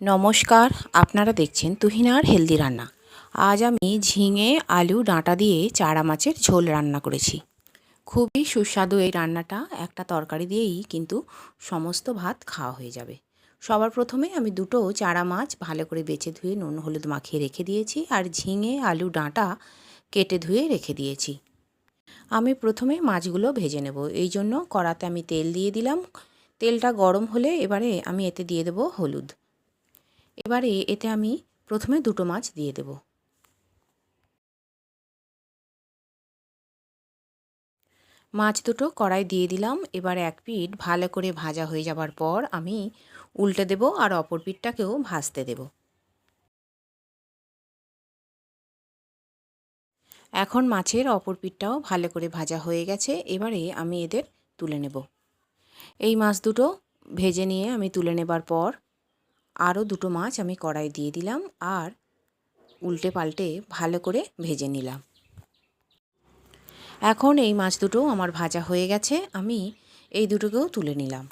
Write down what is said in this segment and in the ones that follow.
নমস্কার, আপনারা দেখছেন তুহিনার হেলদি রান্না। আজ আমি ঝিঙে, আলু, ডাঁটা দিয়ে চারা মাছের ঝোল রান্না করেছি। খুবই সুস্বাদু এই রান্নাটা। একটা তরকারি দিয়েই কিন্তু সমস্ত ভাত খাওয়া হয়ে যাবে। সবার প্রথমে আমি দুটো চারা মাছ ভালো করে বেছে ধুয়ে নুন, হলুদ মাখিয়ে রেখে দিয়েছি আর ঝিঙে, আলু, ডাঁটা কেটে ধুয়ে রেখে দিয়েছি। আমি প্রথমে মাছগুলো ভেজে নেব। এই জন্য কড়াতে আমি তেল দিয়ে দিলাম। তেলটা গরম হলে এবারে আমি এতে দিয়ে দেবো হলুদ। এবারে এতে আমি প্রথমে দুটো মাছ দিয়ে দেব। মাছ দুটো কড়াই দিয়ে দিলাম। এবার এক পিঠ ভালো করে ভাজা হয়ে যাবার পর আমি উল্টে দেব আর অপর পিঠটাকেও ভাজতে দেব। এখন মাছের অপর পিঠটাও ভালো করে ভাজা হয়ে গেছে। এবারে আমি এদের তুলে নেব। এই মাছ দুটো ভেজে নিয়ে আমি তুলে নেবার পর আরও দুটো মাছ আমি কড়াই দিয়ে দিলাম আর উল্টে পাল্টে ভালো করে ভেজে নিলাম। এখন এই মাছ দুটো আমার ভাজা হয়ে গেছে, আমি এই দুটোকেও তুলে নিলাম।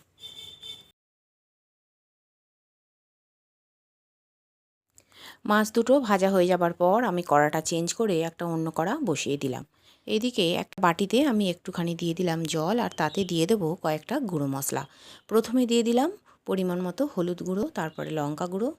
মাছ দুটো ভাজা হয়ে যাবার পর আমি কড়াটা চেঞ্জ করে একটা অন্য কড়া বসিয়ে দিলাম। এদিকে একটা বাটিতে আমি একটুখানি দিয়ে দিলাম জল আর তাতে দিয়ে দেবো কয়েকটা গুঁড়ো মশলা। প্রথমে দিয়ে দিলাম পরিমাণ মতো হলুদ গুঁড়ো, তারপরে লঙ্কা গুঁড়ো,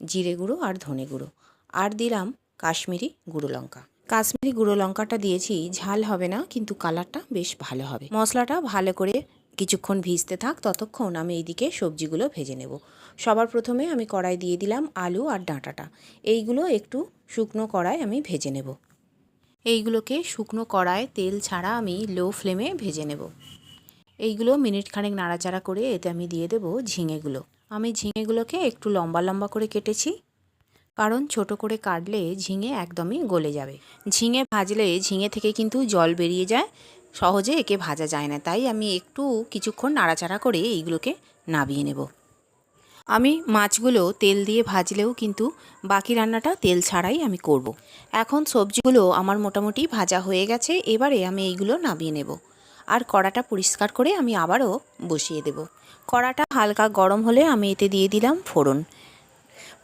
জিরে গুঁড়ো আর ধনে গুঁড়ো। আর দিলাম কাশ্মীরি গুঁড়ো লঙ্কা। কাশ্মীরি গুঁড়ো লঙ্কাটা দিয়েছি, ঝাল হবে না, কিন্তু কালারটা বেশ ভালো হবে। মশলাটা ভালো করে কিছুক্ষণ ভিজতে থাক, ততক্ষণ আমি এইদিকে সবজিগুলো ভেজে নেব। সবার প্রথমে আমি কড়াই দিয়ে দিলাম আলু আর ডাঁটাটা। এইগুলো একটু শুকনো কড়াই আমি ভেজে নেব। এইগুলোকে শুকনো কড়ায় তেল ছাড়া আমি লো ফ্লেমে ভেজে নেব। এইগুলো মিনিট খানেক নাড়াচাড়া করে এতে আমি দিয়ে দেবো ঝিঙেগুলো। আমি ঝিঙেগুলোকে একটু লম্বা লম্বা করে কেটেছি, কারণ ছোট করে কাটলে ঝিঙে একদমই গলে যাবে। ঝিঙে ভাজলে ঝিঙে থেকে কিন্তু জল বেরিয়ে যায়, সহজে একে ভাজা যায় না। তাই আমি একটু কিছুক্ষণ নাড়াচাড়া করে এইগুলোকে নাবিয়ে নেব। আমি মাছগুলো তেল দিয়ে ভাজলেও কিন্তু বাকি রান্নাটা তেল ছাড়াই আমি করব। এখন সবজিগুলো আমার মোটামুটি ভাজা হয়ে গেছে, এবারে আমি এইগুলো নাবিয়ে নেব। আর কড়াটা পরিষ্কার করে আমি আবারও বসিয়ে দেব। কড়াটা হালকা গরম হলে আমি এতে দিয়ে দিলাম ফোড়ন।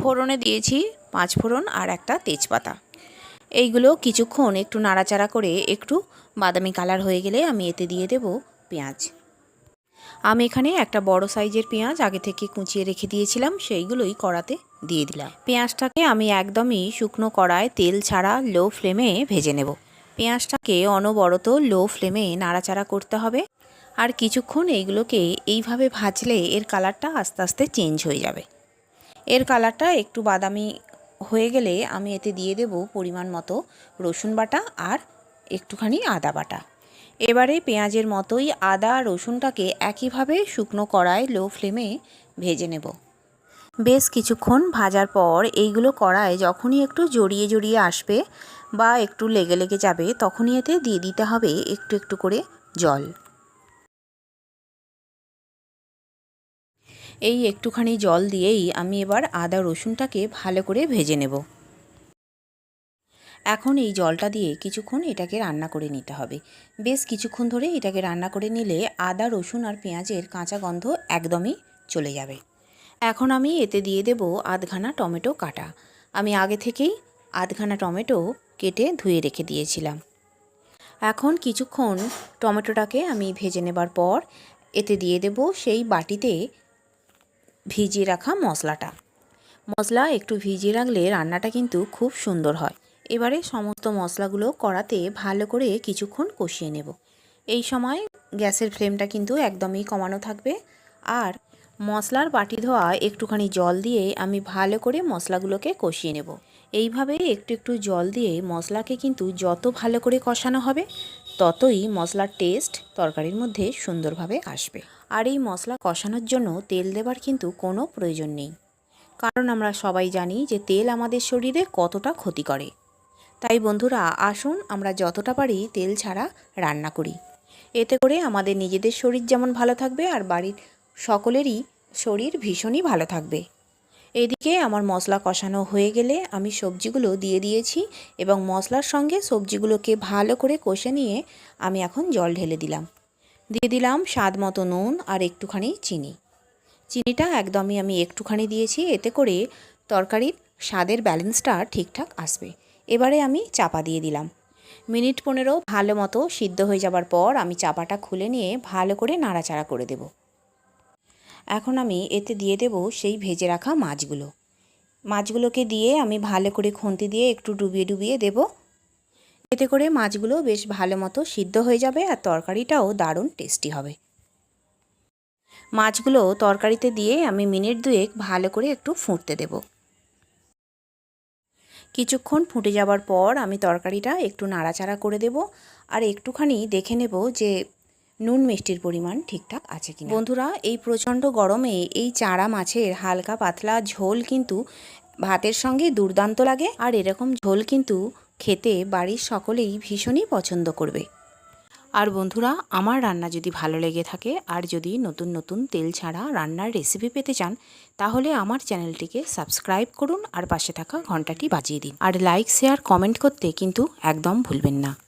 ফোড়নে দিয়েছি পাঁচ ফোড়ন আর একটা তেজপাতা। এইগুলো কিছুক্ষণ একটু নাড়াচাড়া করে একটু বাদামি কালার হয়ে গেলে আমি এতে দিয়ে দেব পেঁয়াজ। আমি এখানে একটা বড় সাইজের পেঁয়াজ আগে থেকে কুচিয়ে রেখে দিয়েছিলাম, সেইগুলোই কড়াতে দিয়ে দিলাম। পেঁয়াজটাকে আমি একদমই শুকনো কড়ায় তেল ছাড়া লো ফ্লেমে ভেজে নেব। পেঁয়াজটাকে অনবরত লো ফ্লেমে নাড়াচাড়া করতে হবে। আর কিছুক্ষণ এইগুলোকে এইভাবে ভাজলে এর কালারটা আস্তে আস্তে চেঞ্জ হয়ে যাবে। এর কালারটা একটু বাদামি হয়ে গেলে আমি এতে দিয়ে দেব পরিমাণ মতো রসুন বাটা আর একটুখানি আদা বাটা। এবারে পেঁয়াজের মতোই আদা রসুনটাকে একইভাবে শুকনো কড়ায় লো ফ্লেমে ভেজে নেব। বেশ কিছুক্ষণ ভাজার পর এইগুলো কড়ায় যখনই একটু জড়িয়ে জড়িয়ে আসবে বা একটু লেগে লেগে যাবে, তখনই এতে দিয়ে দিতে হবে একটু একটু করে জল। এই একটুখানি জল দিয়েই আমি এবার আদা রসুনটাকে ভালো করে ভেজে নেব। এখন এই জলটা দিয়ে কিছুক্ষণ এটাকে রান্না করে নিতে হবে। বেশ কিছুক্ষণ ধরে এটাকে রান্না করে নিলে আদা, রসুন আর পেঁয়াজের কাঁচা গন্ধ একদমই চলে যাবে। এখন আমি এতে দিয়ে দেব আধখানা টমেটো কাটা। আমি আগে থেকেই আধখানা টমেটো কেটে ধুয়ে রেখে দিয়েছিলাম। এখন কিছুক্ষণ টমেটোটাকে আমি ভেজে নেবার পর এতে দিয়ে দেব সেই বাটিতে ভিজিয়ে রাখা মশলাটা। মশলা একটু ভিজিয়ে রাখলে রান্নাটা কিন্তু খুব সুন্দর হয়। এবারে সমস্ত মশলাগুলো কড়াতে ভালো করে কিছুক্ষণ কষিয়ে নেব। এই সময় গ্যাসের ফ্লেমটা কিন্তু একদমই কমানো থাকবে। আর মশলার বাটি ধোয়া একটুখানি জল দিয়ে আমি ভালো করে মশলাগুলোকে কষিয়ে নেব। এইভাবে একটু একটু জল দিয়ে মশলাকে কিন্তু যত ভালো করে কষানো হবে, ততই মশলার টেস্ট তরকারির মধ্যে সুন্দরভাবে আসবে। আর এই মশলা কষানোর জন্য তেল দেবার কিন্তু কোনো প্রয়োজন নেই। কারণ আমরা সবাই জানি যে তেল আমাদের শরীরে কতটা ক্ষতি করে। তাই বন্ধুরা, আসুন আমরা যতটা পারি তেল ছাড়া রান্না করি। এতে করে আমাদের নিজেদের শরীর যেমন ভালো থাকবে আর বাড়ির সকলেরই শরীর ভীষণই ভালো থাকবে। এদিকে আমার মশলা কষানো হয়ে গেলে আমি সবজিগুলো দিয়ে দিয়েছি এবং মশলার সঙ্গে সবজিগুলোকে ভালো করে কষে নিয়ে আমি এখন জল ঢেলে দিলাম। দিয়ে দিলাম স্বাদ মতো নুন আর একটুখানি চিনি। চিনিটা একদমই আমি একটুখানি দিয়েছি, এতে করে তরকারির স্বাদের ব্যালেন্সটা ঠিকঠাক আসবে। এবারে আমি চাপা দিয়ে দিলাম। মিনিট পনেরো ভালো মতো সিদ্ধ হয়ে যাবার পর আমি চাপাটা খুলে নিয়ে ভালো করে নাড়াচাড়া করে দেব। এখন আমি এতে দিয়ে দেব সেই ভেজে রাখা মাছগুলো। মাছগুলোকে দিয়ে আমি ভালো করে খুন্তি দিয়ে একটু ডুবিয়ে ডুবিয়ে দেব। এতে করে মাছগুলো বেশ ভালো মতো সিদ্ধ হয়ে যাবে আর তরকারিটাও দারুণ টেস্টি হবে। মাছগুলো তরকারিতে দিয়ে আমি মিনিট দুয়েক ভালো করে একটু ফুটতে দেব। কিছুক্ষণ ফুটে যাবার পর আমি তরকারিটা একটু নাড়াচাড়া করে দেব আর একটুখানি দেখে নেব যে নুন মিষ্টির পরিমাণ ঠিকঠাক আছে কিনা? বন্ধুরা, এই প্রচণ্ড গরমে এই চারা মাছের হালকা পাতলা ঝোল কিন্তু ভাতের সঙ্গে দুর্দান্ত লাগে। আর এরকম ঝোল কিন্তু খেতে বাড়ির সকলেই ভীষণই পছন্দ করবে। আর বন্ধুরা, আমার রান্না যদি ভালো লেগে থাকে আর যদি নতুন নতুন তেল ছাড়া রান্নার রেসিপি পেতে চান, তাহলে আমার চ্যানেলটিকে সাবস্ক্রাইব করুন আর পাশে থাকা ঘন্টাটি বাজিয়ে দিন। আর লাইক শেয়ার কমেন্ট করতে কিন্তু একদম ভুলবেন না।